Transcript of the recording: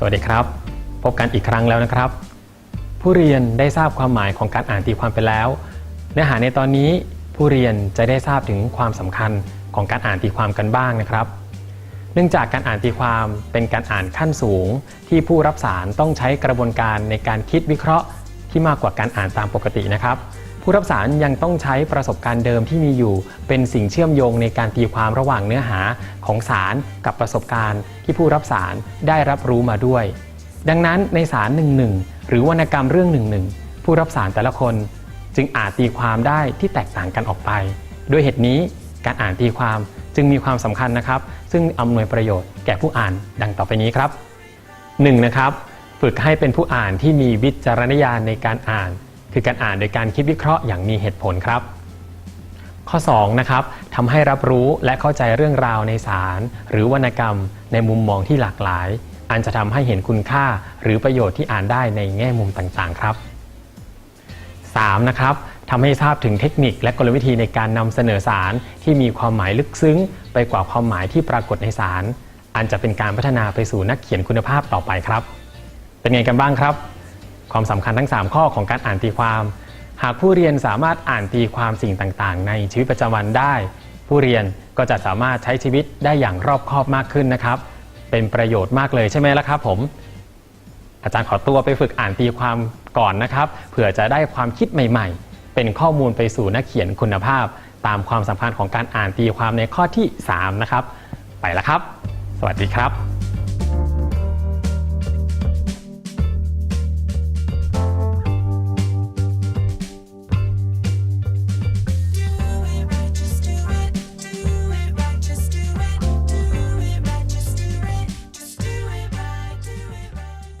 สวัสดีครับ พบกันอีกครั้งแล้วนะครับ ผู้เรียนได้ทราบความหมายของการอ่านตีความไปแล้ว เนื้อหาในตอนนี้ผู้เรียนจะได้ทราบถึงความสำคัญของการอ่านตีความกันบ้างนะครับ เนื่องจากการอ่านตีความเป็นการอ่านขั้นสูง ที่ผู้รับสารต้องใช้กระบวนการในการคิดวิเคราะห์ที่มากกว่าการอ่านตามปกตินะครับ ผู้รับสารยังต้องใช้ประสบการณ์เดิมที่มีอยู่ เป็นสิ่งเชื่อมโยงในการตีความระหว่างเนื้อหาของสารกับประสบการณ์ที่ผู้รับสารได้รับรู้มาด้วย ดังนั้นในสารหนึ่งหนึ่งหรือวรรณกรรมเรื่องหนึ่งหนึ่งผู้รับสารแต่ละคน จึงอาจตีความได้ที่แตกต่างกันออกไป ด้วยเหตุนี้การอ่านตีความจึงมีความสำคัญนะครับ ซึ่งอำนวยประโยชน์แก่ผู้อ่านดังต่อไปนี้ครับ 1. นะครับ ฝึกให้เป็นผู้อ่านที่มีวิจารณญาณในการอ่าน คือการอ่านโดยการคิดวิเคราะห์อย่างมีเหตุผลครับ ข้อ2นะครับทำให้รับรู้และเข้าใจเรื่องราวในสาร หรือวรรณกรรม ในมุมมองที่หลากหลาย อันจะทำให้เห็นคุณค่าหรือประโยชน์ที่อ่านได้ในแง่มุมต่างๆครับ 3. นะครับทำให้ทราบถึงเทคนิคและกลวิธีในการนำเสนอสารที่มีความหมายลึกซึ้ง ไปกว่าความหมายที่ปรากฏในสาร อันจะเป็นการพัฒนาไปสู่นักเขียนคุณภาพต่อไปครับ เป็นไงกันบ้างครับ ความสำคัญทั้ง 3 ข้อของการอ่านตีความ หากผู้เรียนสามารถอ่านตีความสิ่งต่างๆ ในชีวิตประจำวันได้ ผู้เรียนก็จะสามารถใช้ชีวิตได้อย่างรอบคอบมากขึ้นนะครับ เป็นประโยชน์มากเลยใช่ไหมล่ะครับผมอาจารย์ขอตัวไปฝึกอ่านตีความก่อนนะครับเผื่อจะได้ความคิดใหม่ ๆ เป็นข้อมูลไปสู่นักเขียนคุณภาพ ตามความสัมพันธ์ของการอ่านตีความในข้อที่ 3 นะครับ ไปแล้วครับ สวัสดีครับ